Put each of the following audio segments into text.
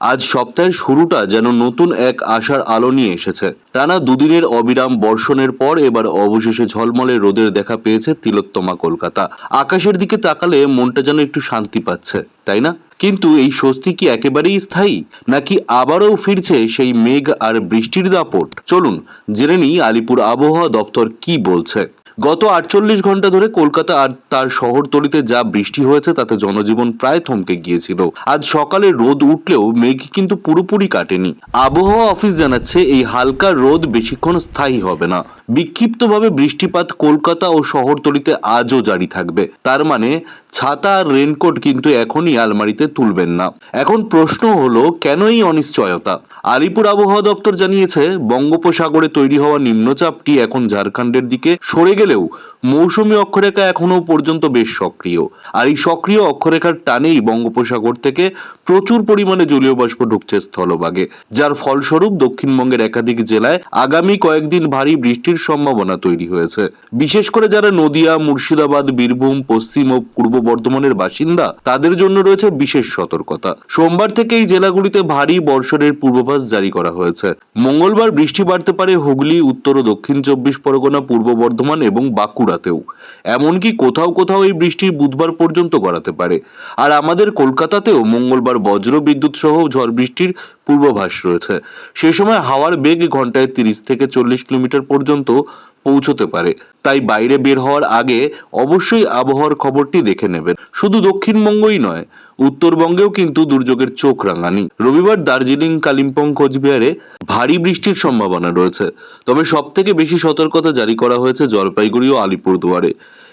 আজ সপ্তাহের শুরুটা যেন নতুন এক আশার আলো নিয়ে এসেছে। টানা দুদিনের অবিরাম বর্ষণের পর এবার অবশেষে ঝলমলে রোদের দেখা পেয়েছে তিলোত্তমা কলকাতা। আকাশের দিকে তাকালে মনটা যেন একটু শান্তি পাচ্ছে, তাই না? কিন্তু এই স্বস্তি কি একেবারেই স্থায়ী? নাকি আবারও ফিরছে সেই মেঘ আর বৃষ্টির দাপট? চলুন, জেনে নিই আলিপুর আবহাওয়া দপ্তর কি বলছে। গত আটচল্লিশ ঘণ্টা ধরে কলকাতা আর তার শহরতলিতে যা বৃষ্টি হয়েছে, তাতে জনজীবন প্রায় থমকে গিয়েছিল। আজ সকালে রোদ উঠলেও মেঘ কিন্তু পুরোপুরি কাটেনি। আবহাওয়া অফিস জানাচ্ছে, এই হালকা রোদ বেশিক্ষণ স্থায়ী হবে না। বিক্ষিপ্তভাবে বৃষ্টিপাত কলকাতা ও শহরতলিতে আজও জারি থাকবে। তার মানে ছাতা আর রেনকোট কিন্তু এখনই আলমারিতে তুলবেন না। এখন প্রশ্ন হলো কেন এই অনিশ্চয়তা? আলিপুর আবহাওয়া দপ্তর জানিয়েছে, বঙ্গোপসাগরে তৈরি হওয়া নিম্নচাপটি এখন ঝাড়খণ্ডের দিকে সরে গেলেও মৌসুমি অক্ষরেখা এখনও পর্যন্ত বেশ সক্রিয়। আর এই সক্রিয় অক্ষরেখার টানেই বঙ্গোপসাগর থেকে প্রচুর পরিমাণে জলীয় বাষ্প ঢুকছে স্থলভাগে। যার ফলস্বরূপ দক্ষিণবঙ্গের একাধিক জেলায় আগামী কয়েকদিন ভারী বৃষ্টির সম্ভাবনা তৈরি হয়েছে। বিশেষ করে যারা নদিয়া, মুর্শিদাবাদ, বীরভূম, পশ্চিম ও পূর্ব বর্ধমানের বাসিন্দা, তাদের জন্য রয়েছে বিশেষ সতর্কতা। সোমবার থেকে এই জেলাগুলিতে ভারী বর্ষণের পূর্বাভাস জারি করা হয়েছে। মঙ্গলবার বৃষ্টি বাড়তে পারে হুগলি, উত্তর ও দক্ষিণ চব্বিশ পরগনা, পূর্ব বর্ধমান এবং বাঁকুড়াতেও। এমনকি কোথাও কোথাও এই বৃষ্টি বুধবার পর্যন্ত গড়াতে পারে। আর আমাদের কলকাতাতেও মঙ্গলবার বজ্র বিদ্যুৎ সহ ঝড় বৃষ্টির পূর্বাভাস রয়েছে। সে সময় হাওয়ার বেগ ঘন্টায় তিরিশ থেকে চল্লিশ কিলোমিটার পর্যন্ত পৌঁছতে পারে। তাই বাইরে বের হওয়ার আগে অবশ্যই আবহাওয়ার খবরটি দেখে নেবেন। শুধু দক্ষিণবঙ্গই নয়, উত্তরবঙ্গেও কিন্তু দুর্যোগের চোখ রাঙানি। রবিবার দার্জিলিং, কালিম্পং, কোচবিহারে ভারী বৃষ্টির সম্ভাবনা রয়েছে। তবে সব থেকে বেশি সতর্কতা জারি করা হয়েছে জলপাইগুড়ি ও আলিপুরদুয়ারে।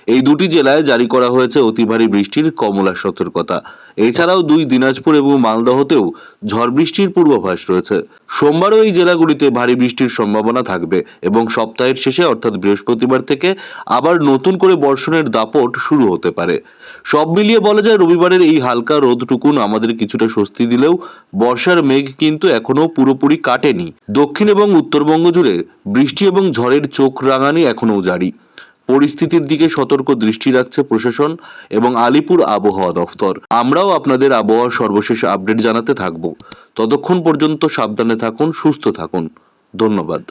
এই দুটি জেলায় জারি করা হয়েছে অতি ভারী বৃষ্টির কমলা সতর্কতা। এছাড়াও দুই দিনাজপুর এবং মালদহতেও ঝড় বৃষ্টির পূর্বাভাস রয়েছে। সোমবারও এই জেলাগুলিতে ভারী বৃষ্টির সম্ভাবনা থাকবে এবং সপ্তাহের শেষে, অর্থাৎ বৃহস্পতিবার থেকে, আবার নতুন করে বর্ষণের দাপট শুরু হতে পারে। সব মিলিয়ে বলা যায়, রবিবারের এই হালকা রোদটুকুন আমাদের কিছুটা স্বস্তি দিলেও বর্ষার মেঘ কিন্তু এখনও পুরোপুরি কাটেনি। দক্ষিণ এবং উত্তরবঙ্গ জুড়ে বৃষ্টি এবং ঝড়ের চোখ রাঙানি এখনও জারি। পরিস্থিতির দিকে সতর্ক দৃষ্টি রাখছে প্রশাসন এবং আলিপুর আবহাওয়া দফতর। আমরাও আপনাদের আবহাওয়ার সর্বশেষ আপডেট জানাতে থাকব। ততক্ষণ পর্যন্ত সাবধানে থাকুন, সুস্থ থাকুন। ধন্যবাদ।